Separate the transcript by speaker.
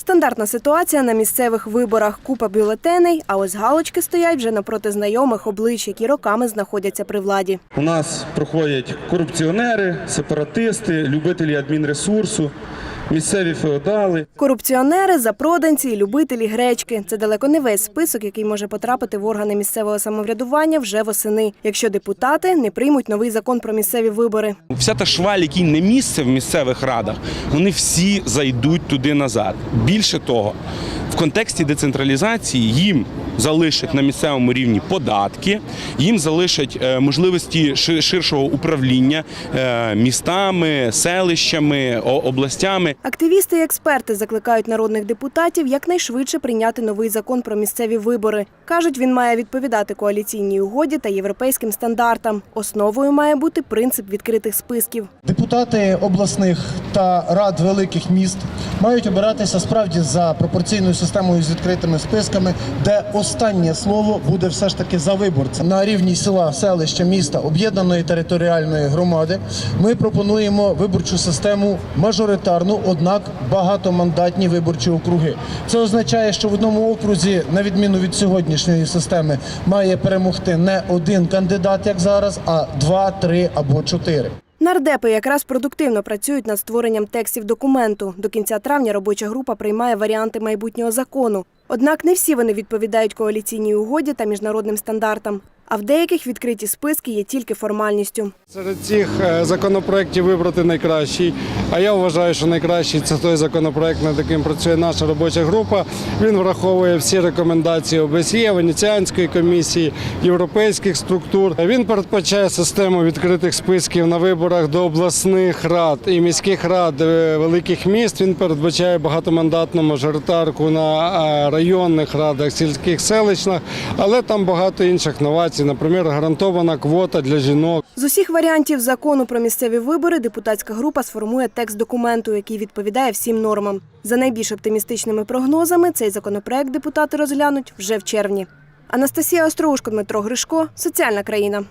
Speaker 1: Стандартна ситуація на місцевих виборах. Купа бюлетеней, а ось галочки стоять вже напроти знайомих облич, які роками знаходяться при владі.
Speaker 2: У нас проходять корупціонери, сепаратисти, любителі адмінресурсу, місцеві феодали.
Speaker 1: Корупціонери, запроданці і любителі гречки. Це далеко не весь список, який може потрапити в органи місцевого самоврядування вже восени, якщо депутати не приймуть новий закон про місцеві вибори.
Speaker 3: Вся та шваль, який не місце в місцевих радах, вони всі зайдуть туди назад. Більше того, контексті децентралізації їм залишать на місцевому рівні податки, їм залишать е, можливості ширшого управління е, містами, селищами, областями.
Speaker 1: Активісти і експерти закликають народних депутатів якнайшвидше прийняти новий закон про місцеві вибори. кажуть, він має відповідати коаліційній угоді та європейським стандартам. Основою має бути принцип відкритих списків.
Speaker 4: Депутати обласних та рад великих міст мають обиратися справді за пропорційною системою з відкритими списками, де останнє слово буде все ж таки за виборцем. На рівні села, селища, міста, об'єднаної територіальної громади ми пропонуємо виборчу систему мажоритарну, однак багатомандатні виборчі округи. Це означає, що в одному окрузі, на відміну від сьогоднішньої системи, має перемогти не один кандидат, як зараз, а два, три або чотири.
Speaker 1: Нардепи якраз продуктивно працюють над створенням текстів документу. До кінця травня робоча група приймає варіанти майбутнього закону. Однак не всі вони відповідають коаліційній угоді та міжнародним стандартам. А в деяких відкриті списки є тільки формальністю.
Speaker 5: Серед цих е, законопроєктів вибрати найкращий. А я вважаю, що найкращий це той законопроект, над яким працює наша робоча група. Він враховує всі рекомендації ОБСЄ, Венеціанської комісії, європейських структур. Він передбачає систему відкритих списків на виборах до обласних рад і міських рад е, великих міст. Він передбачає багатомандатну мажоритарку на е, районних радах, сільських селищних, але там багато інших новацій. Наприклад, гарантована квота для жінок.
Speaker 1: З усіх варіантів закону про місцеві вибори депутатська група сформує текст документу, який відповідає всім нормам. За найбільш оптимістичними прогнозами, цей законопроект депутати розглянуть вже в червні. Анастасія Остроушко, Дмитро Гришко, соціальна країна.